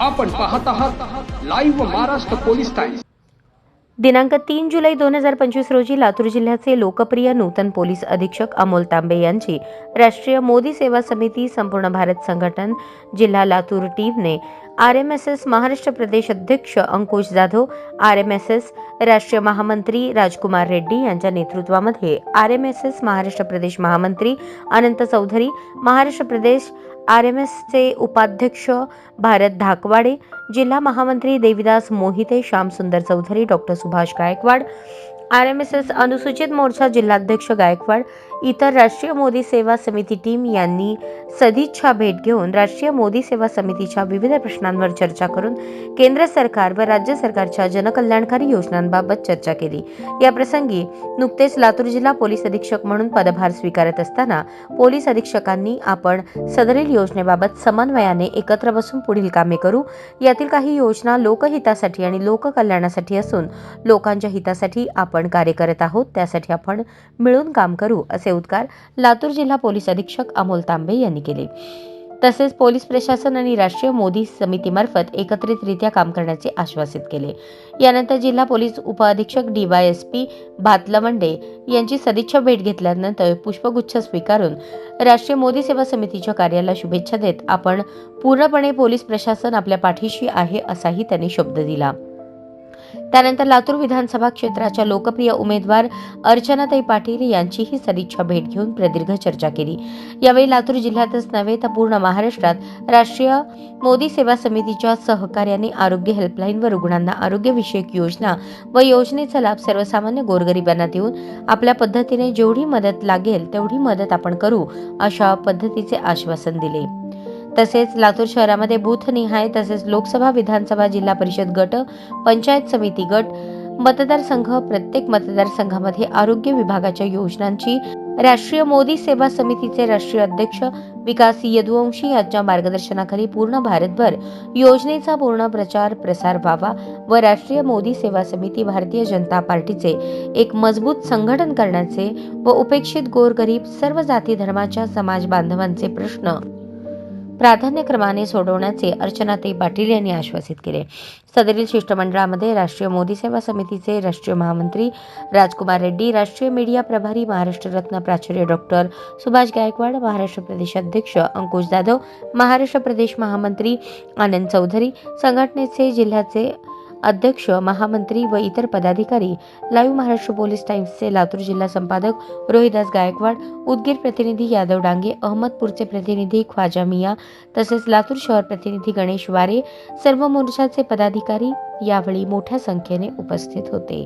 आपण पाहत आहात लाईव्ह महाराष्ट्र पोलीस टाइम्स दिनांक तीन जुलै दोन हजार पंचवीस रोजी लातूर जिल्ह्याचे लोकप्रिय नूतन पोलीस अधीक्षक अमोल तांबे यांची राष्ट्रीय मोदी सेवा समिती संपूर्ण भारत संघटन जिल्हा लातूर टीमने R M S S Maharashtra प्रदेश अध्यक्ष Ankush Jadhav R M S S राष्ट्रीय महामंत्री राजकुमार रेड्डी यांच्या नेतृत्वामध्ये R M S S Maharashtra प्रदेश महामंत्री अनंत चौधरी महाराष्ट्र प्रदेश आर एम एसचे उपाध्यक्ष भारत धाकवाडे जिल्हा महामंत्री Devidas Mohite Shyamsundar Chaudhari doctor Subhash Gaikwad R M S S अनुसूचित मोर्चा जिल्हाध्यक्ष गायकवाड इतर राष्ट्रीय मोदी सेवा समिती टीम यांनी सदिच्छा भेट घेऊन राष्ट्रीय मोदी सेवा समितीच्या विविध प्रश्नांवर चर्चा करून केंद्र सरकार व राज्य सरकारच्या जनकल्याणकारी योजनांबाबत चर्चा केली. या प्रसंगी नुकतेच लातूर जिल्हा पोलीस अधीक्षक म्हणून पदभार स्वीकारत असताना पोलीस अधीक्षकांनी आपण सदरील योजनेबाबत समन्वयाने एकत्र बसून पुढील कामे करू. यातील काही योजना लोकहितासाठी आणि लोककल्याणासाठी असून लोकांच्या हितासाठी आपण आपण कार्य करत आहोत त्यासाठी आपण मिळून काम करू असे उद्गार लातूर जिल्हा पोलीस अधीक्षक अमोल तांबे यांनी केले. तसेच पोलीस प्रशासन आणि राष्ट्रीय मोदी समितीमार्फत एकत्रितरित्या काम करण्याचे आश्वासित केले. यानंतर जिल्हा पोलीस उपअधीक्षक डीवायएसपी भातलवंडे यांची सदिच्छा भेट घेतल्यानंतर पुष्पगुच्छ स्वीकारून राष्ट्रीय मोदी सेवा समितीच्या कार्याला शुभेच्छा देत आपण पूर्णपणे पोलीस प्रशासन आपल्या पाठीशी आहे असाही त्यांनी शब्द दिला. त्यानंतर लातूर विधानसभा क्षेत्राच्या लोकप्रिय उमेदवार अर्चनाताई पाटील यांचीही सदिच्छा भेट घेऊन प्रदीर्घ चर्चा केली. यावेळी लातूर जिल्ह्यातच नव्हे तर पूर्ण महाराष्ट्रात राष्ट्रीय मोदी सेवा समितीच्या सहकार्याने आरोग्य हेल्पलाईन व रुग्णांना आरोग्यविषयक योजना व योजनेचा लाभ सर्वसामान्य गोरगरिबांना देऊन आपल्या पद्धतीने जेवढी मदत लागेल तेवढी मदत आपण करू अशा पद्धतीचे आश्वासन दिले. तसेच लातूर शहरामध्ये बूथनिहाय तसेच लोकसभा विधानसभा जिल्हा परिषद गट पंचायत समिती गट मतदारसंघ प्रत्येक मतदारसंघामध्ये आरोग्य विभागाच्या योजनांची राष्ट्रीय मोदी सेवा समितीचे राष्ट्रीय अध्यक्ष विकास यदुवंशी यांच्या मार्गदर्शनाखाली पूर्ण भारतभर योजनेचा पूर्ण प्रचार प्रसार व्हावा व राष्ट्रीय मोदी सेवा समिती भारतीय जनता पार्टीचे एक मजबूत संघटन करण्याचे व उपेक्षित गोरगरीब सर्व जाती धर्माच्या समाज बांधवांचे प्रश्न प्राधान्यक्रमाने सोडवण्याचे अर्चनाताई पाटील यांनी आश्वासित केले. सदरील शिष्टमंडळामध्ये राष्ट्रीय मोदी सेवा समितीचे राष्ट्रीय महामंत्री राजकुमार रेड्डी राष्ट्रीय मीडिया प्रभारी महाराष्ट्र रत्न प्राचार्य डॉक्टर सुभाष गायकवाड महाराष्ट्र प्रदेश अध्यक्ष अंकुश जाधव महाराष्ट्र प्रदेश महामंत्री आनंद चौधरी संघटनेचे जिल्ह्याचे अध्यक्ष महामंत्री व इतर पदाधिकारी. लाईव्ह महाराष्ट्र पोलीस टाइम्सचे लातूर जिल्हा संपादक रोहिदास गायकवाड उदगीर प्रतिनिधी यादव डांगे अहमदपूरचे प्रतिनिधी ख्वाजा मिया तसेच लातूर शहर प्रतिनिधी गणेश वारे सर्व मोर्चाचे पदाधिकारी यावेळी मोठ्या संख्येने उपस्थित होते.